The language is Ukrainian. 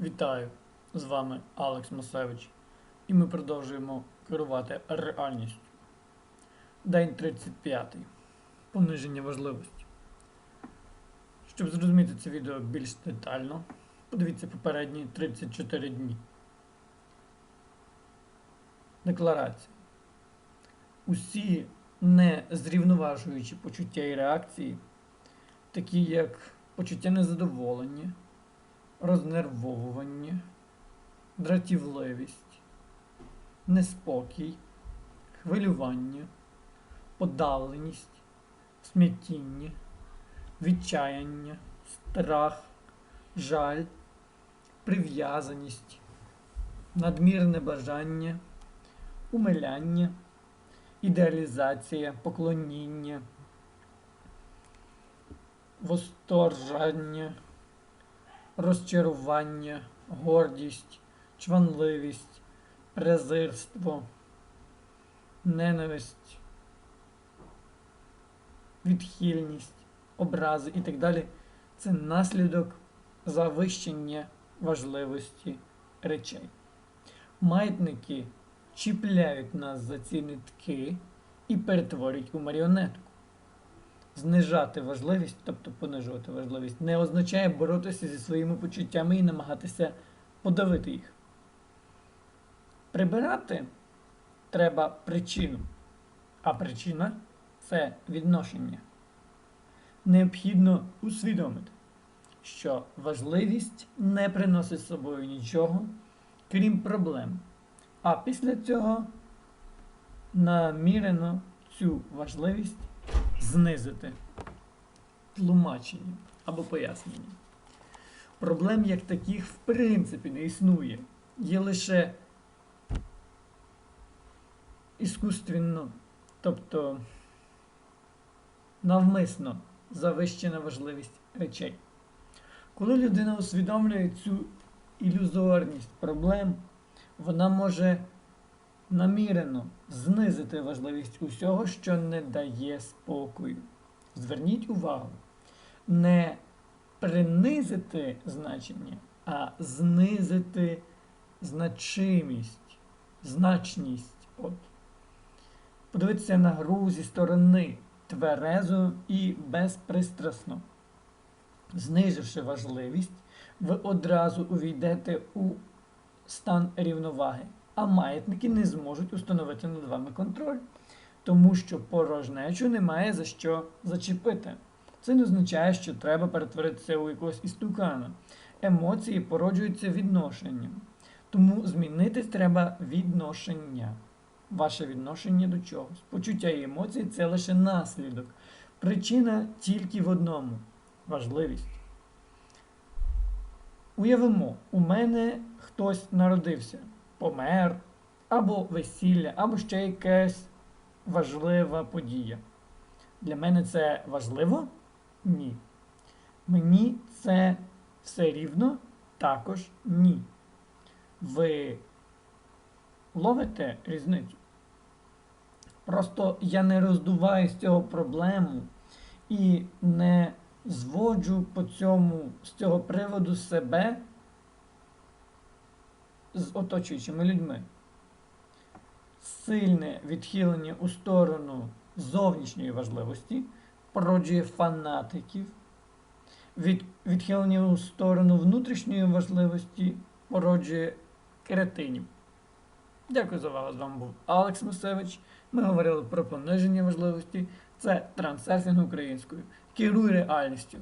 Вітаю! З вами Алекс Масевич, і ми продовжуємо керувати реальністю. День 35. Пониження важливості. Щоб зрозуміти це відео більш детально, подивіться попередні 34 дні. Декларація. Усі не зрівноважуючі почуття і реакції, такі як почуття незадоволення, рознервовування, дратівливість, неспокій, хвилювання, подавленість, смятіння, відчаяння, страх, жаль, прив'язаність, надмірне бажання, умиляння, ідеалізація, поклоніння, восторжання розчарування, гордість, чванливість, презирство, ненависть, відхильність, образи і так далі це наслідок завищення важливості речей. Маятники чіпляють нас за ці нитки і перетворюють у маріонетку. Знижати важливість, тобто понижувати важливість, не означає боротися зі своїми почуттями і намагатися подавити їх. Прибирати треба причину, а причина це відношення. Необхідно усвідомити, що важливість не приносить з собою нічого, крім проблем. А після цього намірено цю важливість знизити тлумачення або пояснення. Проблем як таких в принципі не існує. Є лише іскусственно, тобто навмисно завищена важливість речей. Коли людина усвідомлює цю ілюзорність проблем, вона може намірено знизити важливість усього, що не дає спокою. Зверніть увагу, не принизити значення, а знизити значимість, значність. От. Подивитися на гру зі сторони тверезо і безпристрасно. Зниживши важливість, ви одразу увійдете у стан рівноваги а маятники не зможуть установити над вами контроль, тому що порожнечу немає за що зачепити. Це не означає, що треба перетворитися у якогось істукана. Емоції породжуються відношенням. Тому змінитись треба відношення. Ваше відношення до чогось. Почуття і емоції це лише наслідок. Причина тільки в одному важливість. Уявимо, у мене хтось народився помер, або весілля, або ще якась важлива подія. Для мене це важливо? Ні. Мені це все рівно також ні. Ви ловите різницю? Просто я не роздуваю з цього проблему і не зводжу по цьому з цього приводу себе з оточуючими людьми. Сильне відхилення у сторону зовнішньої важливості породжує фанатиків, від, відхилення у сторону внутрішньої важливості породжує кретинів. Дякую за увагу. З вами був Алекс Мусевич. Ми говорили про пониження важливості. Це трансерфінг українською. Керуй реальністю.